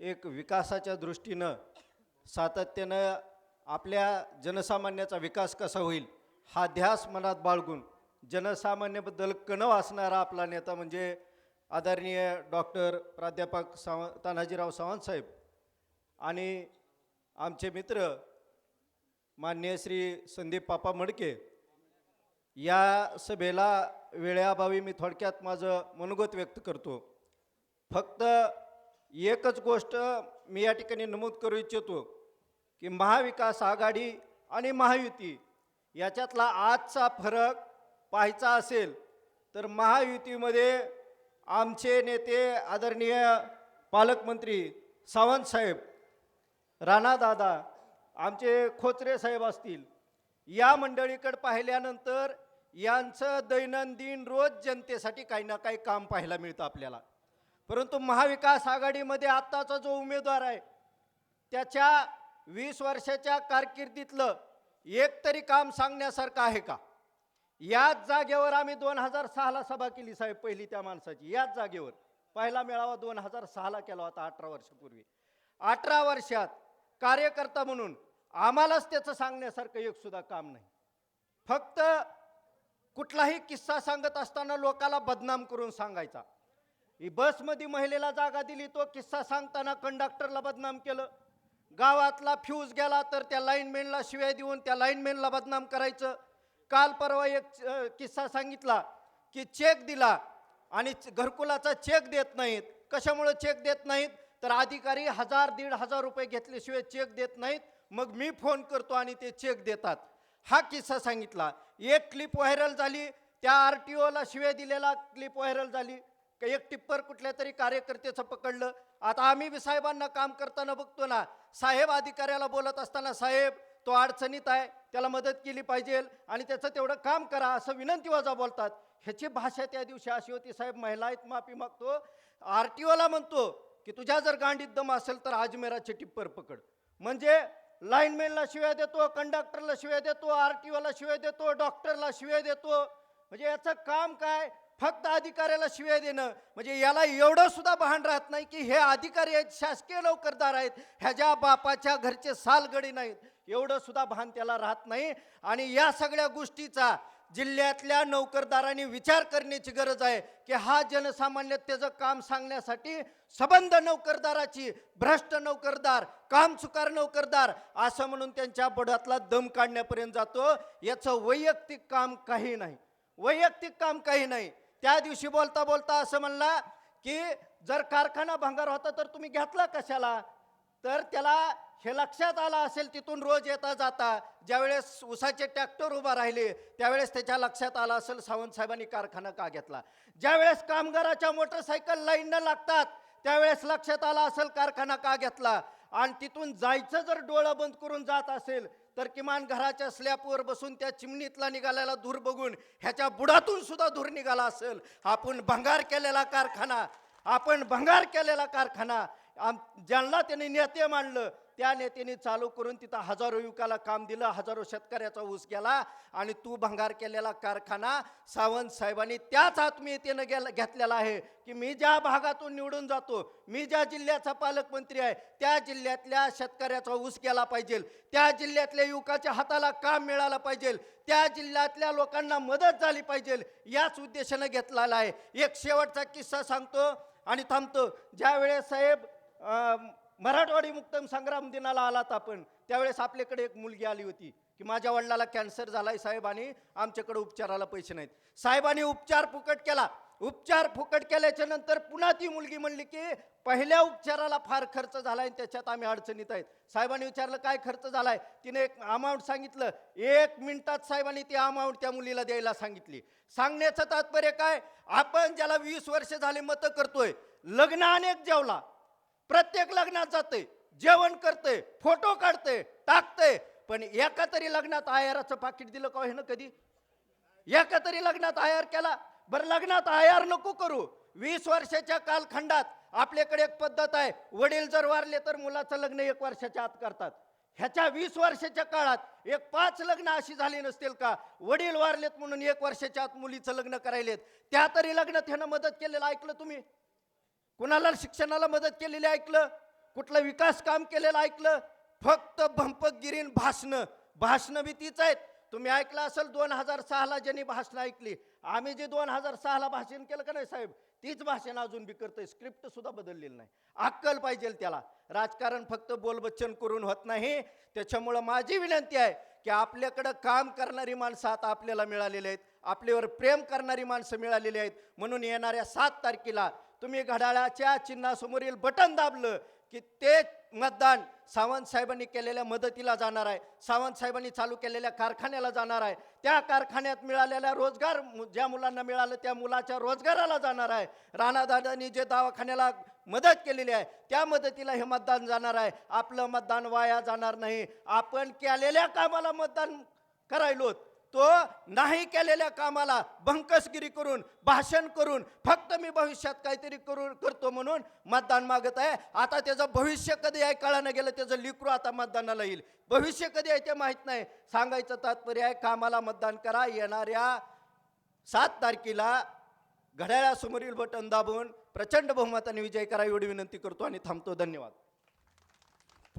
एक विकासाच्या दृष्टीनं सातत्यानं आपल्या जनसामान्याचा विकास कसा होईल हा ध्यास मनात बाळगून जनसामान्याबद्दल कणव असणारा आपला नेता म्हणजे आदरणीय डॉक्टर प्राध्यापक साव तानाजीराव सावंतसाहेब आणि आमचे मित्र मान्य श्री संदीप पापा मडके. या सभेला वेळेअभावी मी थोडक्यात माझं मनोगत व्यक्त करतो. फक्त एकच गोष्ट मी या ठिकाणी नमूद करू इच्छितो की महाविकास आघाडी आणि महायुती याच्यातला आजचा फरक पाहायचा असेल तर महायुतीमध्ये आमचे नेते आदरणीय पालकमंत्री सावंत साहेब राणादादा आमचे खोचरे साहेब असतील या मंडळीकडे पाहिल्यानंतर यांचं दैनंदिन रोज जनतेसाठी काही ना काही काम पाहायला मिळतं आपल्याला. परंतु महाविकास आघाडीमध्ये आत्ताचा जो उमेदवार आहे त्याच्या वीस वर्षाच्या कारकिर्दीतलं एक तरी काम सांगण्यासारखं आहे का? याच जागेवर आम्ही दोन हजार सहाला सभा केली साहेब पहिली त्या माणसाची. याच जागेवर. पहिला मेळावा दोन हजार सहाला केला होता अठरा वर्षापूर्वी. अठरा वर्षात कार्यकर्ता म्हणून आम्हालाच त्याचं सांगण्यासारखं एक सुद्धा काम नाही. फक्त कुठलाही किस्सा सांगत असताना लोकाला बदनाम करून सांगायचा. ही बसमध्ये महिलेला जागा दिली तो किस्सा सांगताना कंडक्टरला बदनाम केलं. गावातला फ्यूज गेला तर त्या लाईनमॅनला शिव्या देऊन त्या लाईनमॅनला बदनाम करायचं. काल परवा एक किस्सा सांगितला की चेक दिला आणि घरकुलाचा चेक देत नाहीत. कशामुळं चेक देत नाहीत? तर अधिकारी हजार दीड हजार रुपये घेतल्याशिवाय चेक देत नाहीत. मग मी फोन करतो आणि ते चेक देतात. हा किस्सा सांगितला. एक क्लिप व्हायरल झाली. त्या आर टी ओला शिव्या दिलेला क्लिप व्हायरल झाली. का एक टिप्पर कुठल्या तरी कार्यकर्त्याचं पकडलं. आता आम्ही बी साहेबांना काम करताना बघतो ना साहेब अधिकाऱ्याला बोलत असताना साहेब तो अडचणीत आहे त्याला मदत केली पाहिजे आणि त्याचं तेवढं काम करा असं विनंती वाजा बोलतात. ह्याची भाषा त्या दिवशी अशी होती साहेब महिला आहेत माफी मागतो. आर टी ओला म्हणतो की तुझ्या जर गांडीत दम असेल तर अजमेराचे टिप्पर पकड. म्हणजे लाईनमॅनला शिव्या देतो कंडक्टरला शिव्या देतो आर टी ओला शिव्या देतो डॉक्टरला शिव्या देतो. म्हणजे याचं काम काय? फक्त अधिकाऱ्याला शिव्या देणं म्हणजे याला एवढं सुद्धा भान राहत नाही की हे अधिकारी आहेत शासकीय नोकरदार आहेत ह्याच्या बापाच्या घरचे सालगडी नाहीत एवढं सुद्धा भान त्याला राहत नाही. आणि या सगळ्या गोष्टीचा जिल्ह्यातल्या नोकरदारांनी विचार करण्याची गरज आहे की हा जनसामान्य त्याचं काम सांगण्यासाठी सबंध नोकरदाराची भ्रष्ट नोकरदार काम चुकार नोकरदार असं म्हणून त्यांच्या बडातला दम काढण्यापर्यंत जातो. याचं वैयक्तिक काम काही नाही. वैयक्तिक काम काही नाही. त्या दिवशी बोलता बोलता असं म्हणला की जर कारखाना भंगार होता तर तुम्ही घेतला कशाला? तर त्याला हे लक्षात आलं असेल तिथून रोज येता जाता. ज्यावेळेस उसाचे ट्रॅक्टर उभा राहिले त्यावेळेस त्याच्या लक्षात आलं असेल सावंत साहेबांनी कारखाना का घेतला? ज्यावेळेस कामगाराच्या मोटरसायकल लाईननं लागतात त्यावेळेस लक्षात आलं असेल कारखाना का घेतला? आणि तिथून जायचं जर डोळं बंद करून जात असेल तर किमान घराच्या स्लॅपवर बसून त्या चिमणीतला निघालेला धूर बघून ह्याच्या बुडातून सुद्धा धूर निघाला असेल. आपण भंगार केलेला कारखाना आपण भंगार केलेला कारखाना आम ज्यांना त्यांनी नेते मांडलं त्या नेत्याने चालू करून तिथं हजारो युवकाला काम दिलं हजारो शेतकऱ्याचा ऊस गेला आणि तू भंगार केलेला कारखाना सावंत साहेबांनी त्याच आत्मीयतेनं गेला घेतलेला आहे की मी ज्या भागातून निवडून जातो मी ज्या जिल्ह्याचा पालकमंत्री आहे त्या जिल्ह्यातल्या शेतकऱ्याचा ऊस गेला पाहिजे त्या जिल्ह्यातल्या युवकाच्या हाताला काम मिळालं पाहिजे त्या जिल्ह्यातल्या लोकांना मदत झाली पाहिजे याच उद्देशानं घेतलेला आहे. एक शेवटचा किस्सा सांगतो आणि थांबतो. ज्यावेळेस साहेब मराठवाडी मुक्तम संग्राम दिनाला आलात आपण. त्यावेळेस आपल्याकडे एक मुलगी आली होती की माझ्या वडिलाला कॅन्सर झालाय साहेब आणि आमच्याकडे उपचाराला पैसे नाहीत. साहेबांनी उपचार फुकट केला. उपचार फुकट केल्याच्यानंतर पुन्हा ती मुलगी म्हणली की पहिल्या उपचाराला फार खर्च झालाय आणि त्याच्यात आम्ही अडचणीत आहेत. साहेबांनी विचारलं काय खर्च झालाय? तिने एक अमाऊंट सांगितलं. एक मिनिटात साहेबांनी ती अमाऊंट त्या मुलीला द्यायला सांगितली. सांगण्याचं तात्पर्य काय? आपण ज्याला वीस वर्ष झाले मतं करतोय लग्न अनेक जेवला. प्रत्येक लग्नात जाते जेवण करते फोटो काढते टाकते. पण एका तरी लग्नात आयाराचं पाकिट दिलं का ना कधी? एका तरी लग्नात आयार केला बरं लग्नात आयार नको करू. वीस वर्षाच्या कालखंडात आपल्याकडे एक पद्धत आहे वडील जर वारले तर मुलाचं लग्न एक वर्षाच्या आत करतात. ह्याच्या वीस वर्षाच्या काळात एक पाच लग्न अशी झाली नसतील का? वडील वारलेत म्हणून एक वर्षाच्या आत मुलीचं लग्न करायलेत. त्या तरी लग्नात ह्यानं मदत केलेलं ऐकलं तुम्ही? कुणाला शिक्षणाला मदत केलेली ऐकलं? कुठलं विकास काम केलेलं ऐकलं? फक्त भंपकगिरीन भाषणं. भाषणं बी तीच आहेत. तुम्ही ऐकलं असेल दोन हजार सहाला ज्यांनी भाषणं ऐकली. आम्ही जे दोन हजार सहाला भाषण केलं का नाही साहेब? तीच भाषण अजून बी करतोय. स्क्रिप्ट सुद्धा बदललेली नाही. अक्कल पाहिजे त्याला. राजकारण फक्त बोलबच्चन करून होत नाही. त्याच्यामुळं माझी विनंती आहे की आपल्याकडं काम करणारी माणसं आता आपल्याला मिळालेली आहेत. आपल्यावर प्रेम करणारी माणसं मिळालेली आहेत. म्हणून येणाऱ्या सात तारखेला तुम्ही घड्याळाच्या चिन्हासमोरील बटन दाबलं की ते मतदान सावंत साहेबांनी केलेल्या मदतीला जाणार आहे. सावंत साहेबांनी चालू केलेल्या कारखान्याला जाणार आहे. त्या कारखान्यात मिळालेल्या रोजगार ज्या मुलांना मिळालं त्या मुलाच्या रोजगाराला जाणार आहे. राणादादांनी जे दवाखान्याला मदत केलेली आहे त्या मदतीला हे मतदान जाणार आहे. आपलं मतदान वाया जाणार नाही. आपण केलेल्या कामाला मतदान करायलोत. तो नाही केलेल्या कामाला बंकसगिरी करून भाषण करून फक्त मी भविष्यात काहीतरी करून करतो म्हणून मतदान मागत आहे. आता त्याचं भविष्य कधी आहे कळानं गेलं त्याचं लिकरू आता मतदानाला येईल. भविष्य कधी आहे ते माहीत नाही. सांगायचं तात्पर्य आहे कामाला मतदान करा. येणाऱ्या सात तारखेला घड्याळासमोरील बटन दाबून प्रचंड बहुमताने विजय करा एवढी विनंती करतो आणि थांबतो. धन्यवाद.